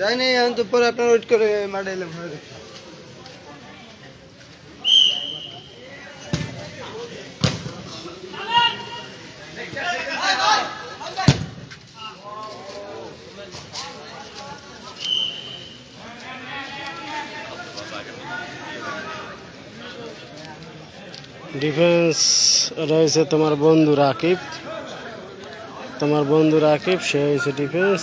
যাই নাই, এখন তো পরে আপনার ওয়েট করে মাঠে গেছে। ডিফেন্স রয়েছে তোমার বন্ধু রাকিব। তোমার বন্ধু রাকিব, সে হয়েছে ডিফেন্স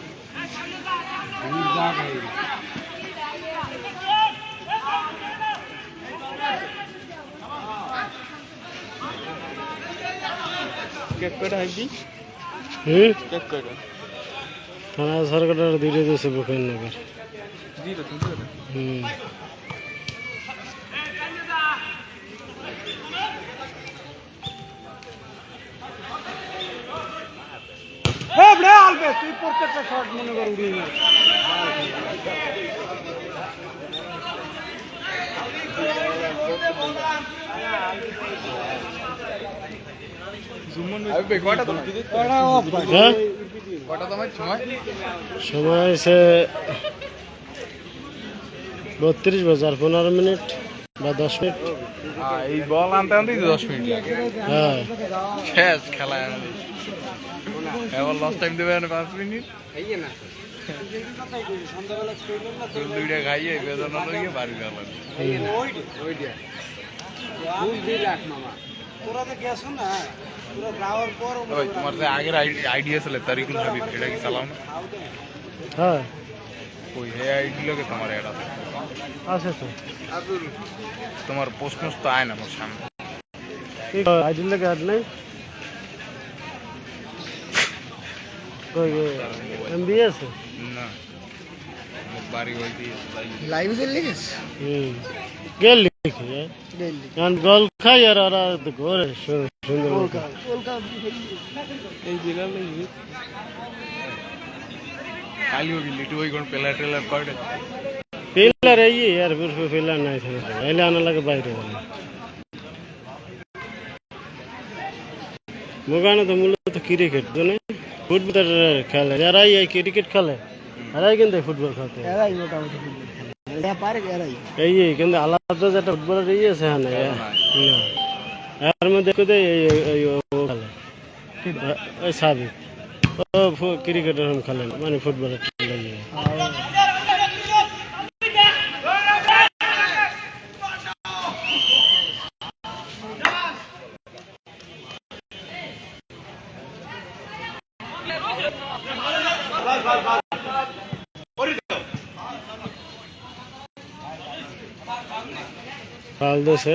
কেক কটা হাইবি হুম কেক কটা থানা সরকারের দিলে দিয়েছে বুকের নগর। হুম। তুই প্রত্যেকটা শট মনে কর উড়িয়ে নিস হ্যাঁ? সময় সময় হয়েছে বত্রিশ বাজার পনেরো মিনিট। বা দশ মিনিট? এই বল আনতে আনতেই তো দশ মিনিট লাগে। হ্যাঁ। শেষ খেলা এবার লস টাইম দেবে না পাঁচ মিনিট। চুল দুইটা খাইয়ে বেদনা বাড়ি তোমার যে আগের আইডিয়া ছিল তারিকুল হাবিব এটা কি চালাও না হ্যাঁ। ওই হে আইডি লোকে তোমার এটা তোমার প্রশ্ন তো আয় না আমার সামনে। আইডির লাগে আর নাই। এমবি আছে? না বাড়ি হইতে লাইভ চলে গেছে হুম গেল লিখি কারণ গোল খাই আর ওরা ঘরে সুন্দর এই জেলা কালি হোক লিটু ওই কোন পেলা টেলা পিলার এই আর फिर পিলার নাই এলে আনা লাগে বাইরে মোগানো তো মূলত ক্রিকেট তো নেই ফুটবল খেলে। যারাই এই ক্রিকেট খেলে। এরাই কিন্তু ফুটবল খেলতে এরাই মোটামুটি এই কিন্তু আলাদা যেটা ফুটবলের এই আছে হ্যাঁ না না। এর মধ্যে কোথায় এই খেলে। ওই সাবিক ও ক্রিকেটের খেলে মানে ফুটবলের ফাল দিয়েছে